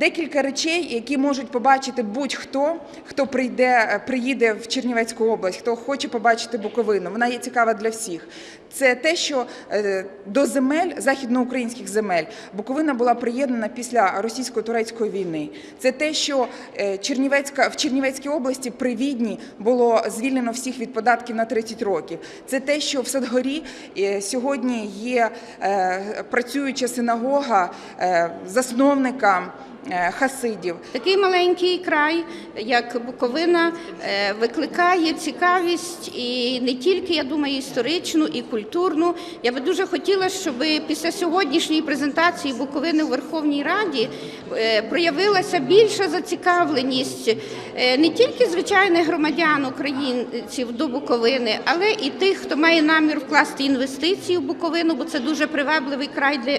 декілька речей, які можуть побачити будь-хто, хто прийде, приїде в Чернівецьку область, хто хоче побачити Буковину. Вона є цікава для всіх. Це те, що е, до земель західноукраїнських земель Буковина була приєднана після російсько-турецької війни. Це те, що е, Чернівецька в Чернівецькій області при Відні було звільнено всіх від податків на 30 років. Це те, що в Садгорі е, сьогодні є е, працююча синагога е, засновника е, хасидів. Такий маленький край, як Буковина, е, викликає цікавість і не тільки, я думаю, історичну, і культурну. Я би дуже хотіла, щоб після сьогоднішньої презентації Буковини у Верховній Раді е, проявилася більша зацікавленість е, не тільки звичайних громадян українців до Буковини, але і тих, хто має намір вкласти інвестиції в Буковину, бо це дуже привабливий край для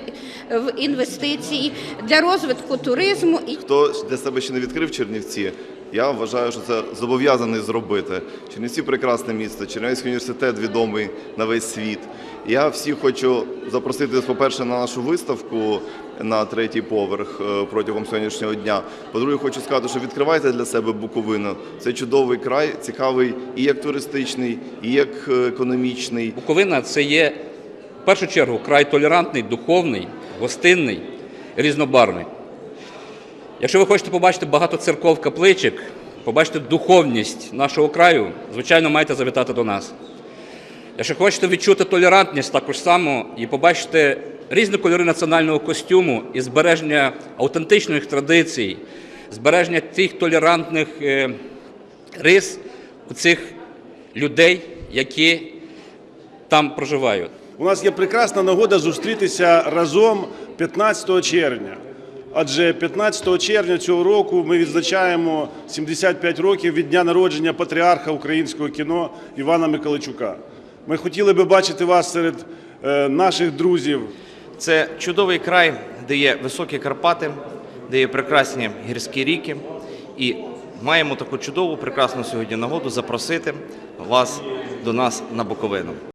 в інвестиції, для розвитку туризму і Хто для себе ще не відкрив Чернівці, я вважаю, що це зобов'язаний зробити. Чернівці прекрасне місто, Чернівецький університет відомий на весь світ. Я всіх хочу запросити, по-перше, на нашу виставку на третій поверх е, протягом сьогоднішнього дня. По-друге, хочу сказати, що відкривайте для себе Буковину. Це чудовий край, цікавий і як туристичний, і як е, економічний. Буковина це є в першу чергу край толерантний, духовний, гостинний, різнобарвний. Якщо ви хочете побачити багато церков капличок, побачити духовність нашого краю, звичайно, маєте завітати до нас. Якщо хочете відчути толерантність також само і побачити різні кольори національного костюму і збереження автентичних традицій, збереження тих толерантних е, рис у цих людей, які там проживають. У нас є прекрасна нагода зустрітися разом 15 червня. Адже 15 червня цього року ми відзначаємо 75 років від дня народження патріарха українського кіно Івана Миколайчука. Ми хотіли би бачити вас серед е, наших друзів. Це чудовий край, де є високі Карпати, де є прекрасні гірські ріки. І маємо таку чудову, прекрасну сьогодні нагоду запросити вас до нас на Буковину.